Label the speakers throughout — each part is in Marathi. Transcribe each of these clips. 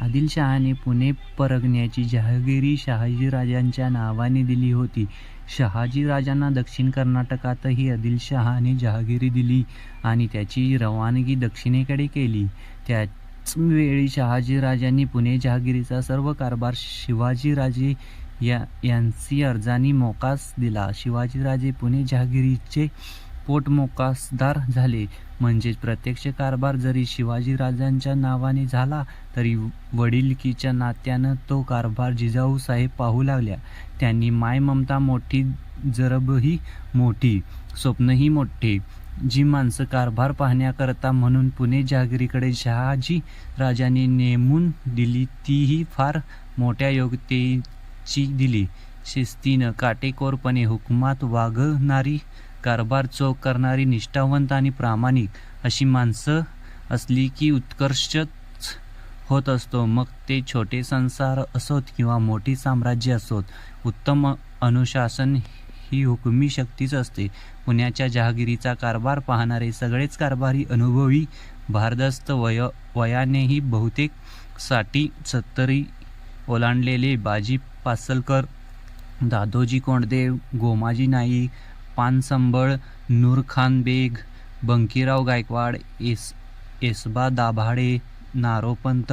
Speaker 1: आदिलशहाने पुणे परगण्याची जहागिरी शहाजीराजांच्या नावाने दिली होती. शहाजीराजांना दक्षिण कर्नाटकातही आदिलशहाने जहागिरी दिली आणि त्याची रवानगी दक्षिणेकडे केली. त्याच वेळी शहाजीराजांनी पुणे जहागिरीचा सर्व कारभार शिवाजीराजे या यांची अर्जाने मोकास दिला. शिवाजीराजे पुणे जहागिरीचे पोटमोकासदार झाले. म्हणजेच प्रत्यक्ष कारभार जरी शिवाजीराजांच्या नावाने झाला तरी वडिलकीच्या नात्यानं तो कारभार जिजाऊसाहेब पाहू लागल्या. त्यांची मायममता मोठी, जरबही मोठी, स्वप्नही मोठे. जी माणसं कारभार पाहण्याकरता म्हणून पुणे जहागिरीकडे शहाजी राजाने नेमून दिली तीही फार मोठ्या योग्यतेची दिली. शिस्तीनं, काटेकोरपणे हुकुमात वागणारी, कारभार चोख करणारी, निष्ठावंत आणि प्रामाणिक अशी माणसं असली की उत्कर्षच होत असतो. मग ते छोटे संसार असोत किंवा मोठी साम्राज्य असोत. उत्तम अनुशासन ही हुकुमी शक्तीच असते. पुण्याच्या जहागिरीचा कारभार पाहणारे सगळेच कारभारी अनुभवी, भारदस्त, वय वयानेही बहुतेकसाठी सत्तरी ओलांडलेले बाजी पासलकर, दादोजी कोंडदेव, गोमाजी नाईक, पानसंबळ, नूरखानबेग, बंकीराव गायकवाड, एस एसबा दाभाडे, नारोपंत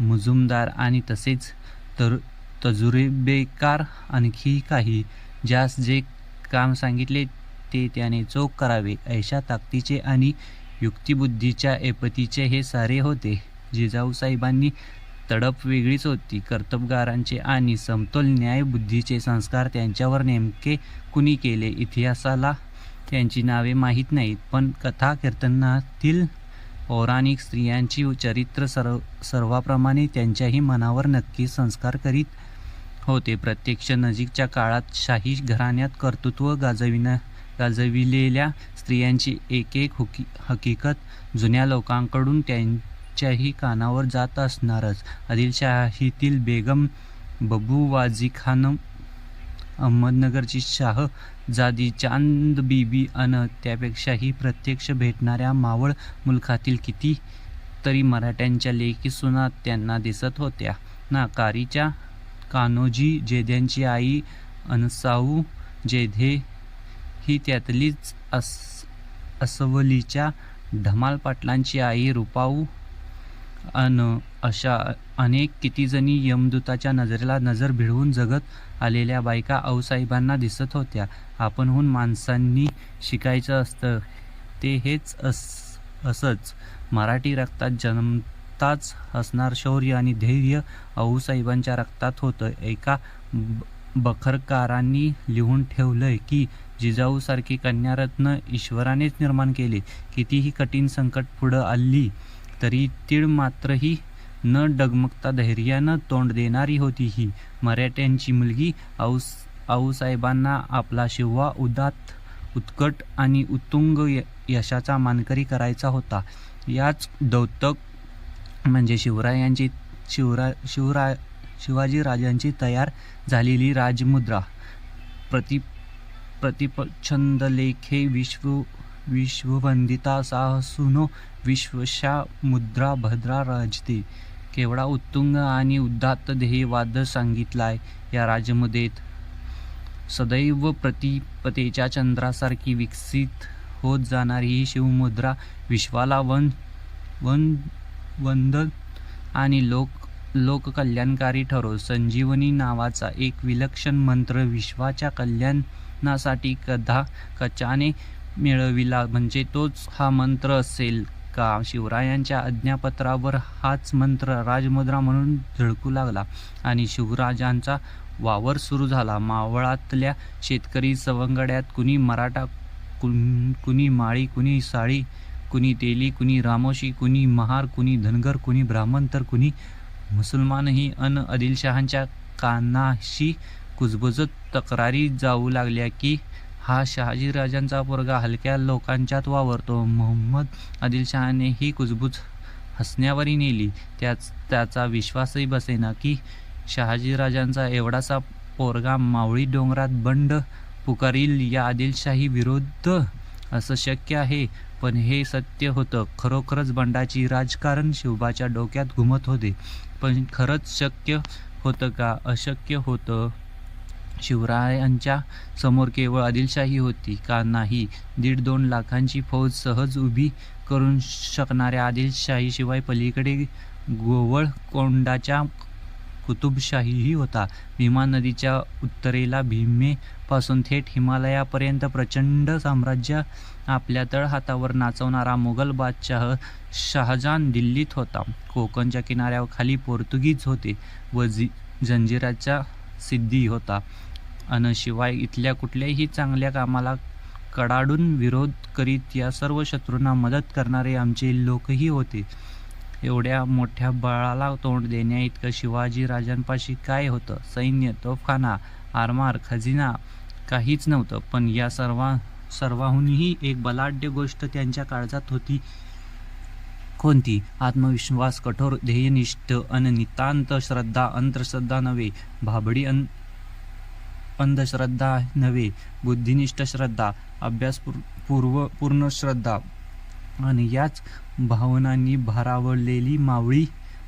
Speaker 1: मुजुमदार आणि तसेच तर तजुरेबेकार आणखी काही. ज्यास जे काम सांगितले ते त्याने चोख करावे अशा ताकदीचे आणि युक्तिबुद्धीच्या ऐपतीचे हे सारे होते. जिजाऊसाहेबांनी तडप वेगळीच होती. कर्तबगारांचे आणि समतोल न्यायबुद्धीचे संस्कार त्यांच्यावर नेमके कुणी केले इतिहासाला त्यांची नावे माहीत नाहीत. पण कथा-कीर्तनातील पौराणिक स्त्रियांची चरित्र सर्व सर्वाप्रमाणे त्यांच्याही मनावर नक्की संस्कार करीत होते. प्रत्यक्ष नजीकच्या काळात शाही घराण्यात कर्तृत्व गाजविलेल्या स्त्रियांची एक एक हुकी हकीकत जुन्या लोकांकडून त्यां च्याही कानावर जात असणारच. आदिलशाहीतील बेगम बबूवाजीखानम, अहमदनगरची शाह जादी चांद बीबी अन त्यापेक्षाही प्रत्यक्ष भेटणाऱ्या मावळ मुलखातील किती तरी मराठ्यांच्या लेखी सुना त्यांना दिसत होत्या ना. कारीच्या कान्होजी जेध्यांची आई अनसाऊ जेधे ही त्यातलीच. अस अस्वलीच्या धमाल पाटलांची आई रुपाऊ अन अशा अनेक कितीजणी यमदूताच्या नजरेला नजर भिडवून जगत आलेल्या बायका आऊसाहेबांना दिसत होत्या. आपणहून माणसांनी शिकायचं असतं ते हेच अस असंच. मराठी रक्तात जन्मताच असणार शौर्य आणि धैर्य आऊसाहेबांच्या रक्तात होतं. एका बखरकारांनी लिहून ठेवलंय की, जिजाऊसारखी कन्यारत्न ईश्वरानेच निर्माण केले कितीही कठीण संकट पुढं आली तरी तीळ मात्रही न डगमगता धैर्यानं तोंड देणारी होती ही मराठ्यांची मुलगी. आऊस आऊसाहेबांना आपला शिव्हा उदात उत्कट आणि उत्तुंग यशाचा मानकरी करायचा होता. याच दौतक म्हणजे शिवरायांची शिवरा शिवरा शिवाजीराजांची तयार झालेली राजमुद्रा. प्रति प्रतिपच्छंदलेखे विश्व विश्ववंदिता साहसूनो विश्वशा मुद्रा भद्रा राजते. केवढा उत्तुंग आणि उदात्त ध्येयवाद सांगितलाय या राजमुदेत सदैव प्रतिपतेच्या चंद्रासारखी विकसित होत जाणारी ही शिवमुद्रा विश्वाला वन वन वंदन आणि लोक लोककल्याणकारी ठरो. संजीवनी नावाचा एक विलक्षण मंत्र विश्वाच्या कल्याणासाठी कधा कचाने मिळविला म्हणजे तोच हा मंत्र असेल का? शिवरायांच्या आज्ञापत्रावर हाच मंत्र राजमुद्रा म्हणून झळकू लागला आणि शिवराजांचा वावर सुरू झाला. मावळातल्या शेतकरी सवंगड्यात कुणी मराठा, कुणी माळी, कुणी साळी, कुणी तेली, कुणी रामोशी, कुणी महार, कुणी धनगर, कुणी ब्राह्मण तर कुणी मुसलमानही. अन आदिलशहांच्या कानाशी कुजबुजत तक्रारी जाऊ लागल्या की, हा शहाजीराजांचा पोरगा हलक्या लोकांच्यात वावरतो. मोहम्मद आदिलशहाने ही कुजबूज हसण्यावरी नेली. त्याच त्याचा विश्वासही बसेना की, शहाजीराजांचा एवढासा पोरगा मावळी डोंगरात बंड पुकारील. या आदिलशाही विरुद्ध असं शक्य आहे पण हे सत्य होतं खरोखरच बंडाची राजकारण शिवबाच्या डोक्यात घुमत होते पण खरंच शक्य होतं का अशक्य होतं शिवरायांच्या समोर केवळ आदिलशाही होती का नाही? दीड दोन लाखांची फौज सहज उभी करून शकणाऱ्या आदिलशाहीशिवाय पलीकडे गोवळकोंडाच्या कुतुबशाहीही होता. भीमा नदीच्या उत्तरेला भीमेपासून थेट हिमालयापर्यंत प्रचंड साम्राज्य आपल्या तळहातावर नाचवणारा मुघल बादशाह शहाजान दिल्लीत होता. कोकणच्या किनाऱ्यावर खाली पोर्तुगीज होते व जी जंजिराचा सिद्धी होता. अन शिवाय इथल्या कुठल्याही चांगल्या कामाला कडाडून विरोध करीत या सर्व शत्रूंना मदत करणारे आमचे लोकही होते. एवढ्या मोठ्या बळाला तोंड देण्या इतकं शिवाजी राजांपाशी काय होतं? सैन्य तोफखाना आरमार खजिना काहीच नव्हतं. पण या सर्वा सर्वाहूनही एक बलाढ्य गोष्ट त्यांच्या काळजात होती. कोणती? आत्मविश्वास कठोर ध्येयनिष्ठ अन नितांत श्रद्धा अंधश्रद्धा नव्हे. भाबडी अन अंधश्रद्धा नव्हे बुद्धिनिष्ठ श्रद्धा अभ्यास पूर्व पूर्ण श्रद्धा. आणि याच भावनांनी भारावलेली मावळी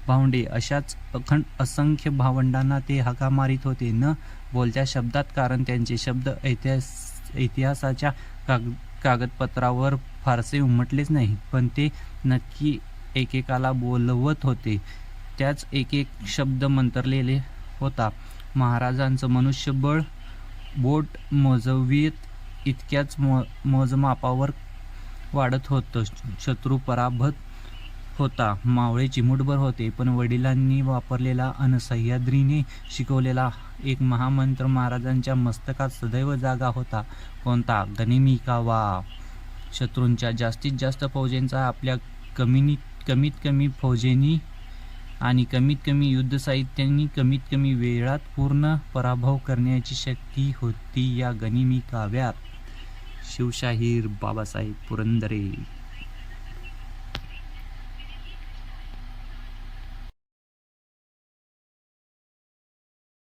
Speaker 1: भावंडे अशाच अखंड असंख्य भावंडांना ते हाका मारित होते. न बोलत्या शब्दात कारण त्यांचे शब्द ऐतिहास इतिहासाच्या काग कागदपत्रावर फारसे उमटलेच नाही पण ते नक्की एकेकाला बोलवत होते. त्याच एक एक शब्द मंतरलेले होता. महाराजांचं मनुष्यबळ बोट मोजवीत इतक्याच मो मोजमापावर वाढत होतं. शत्रू पराभत होता. मावळे चिमुटभर होते पण वडिलांनी वापरलेला अन सह्याद्रीने शिकवलेला एक महामंत्र महाराजांच्या मस्तकात सदैव जागा होता. कोणता? गनिमी कावा शत्रूंच्या जास्तीत जास्त फौजेंचा आपल्या कमीनी कमीत कमी फौजेनी आणि कमीत कमी युद्ध साहित्यांनी कमीत कमी वेळात पूर्ण पराभव करण्याची शक्ती होती या गनिमी काव्यात. शिवशाहीर बाबासाहेब पुरंदरे.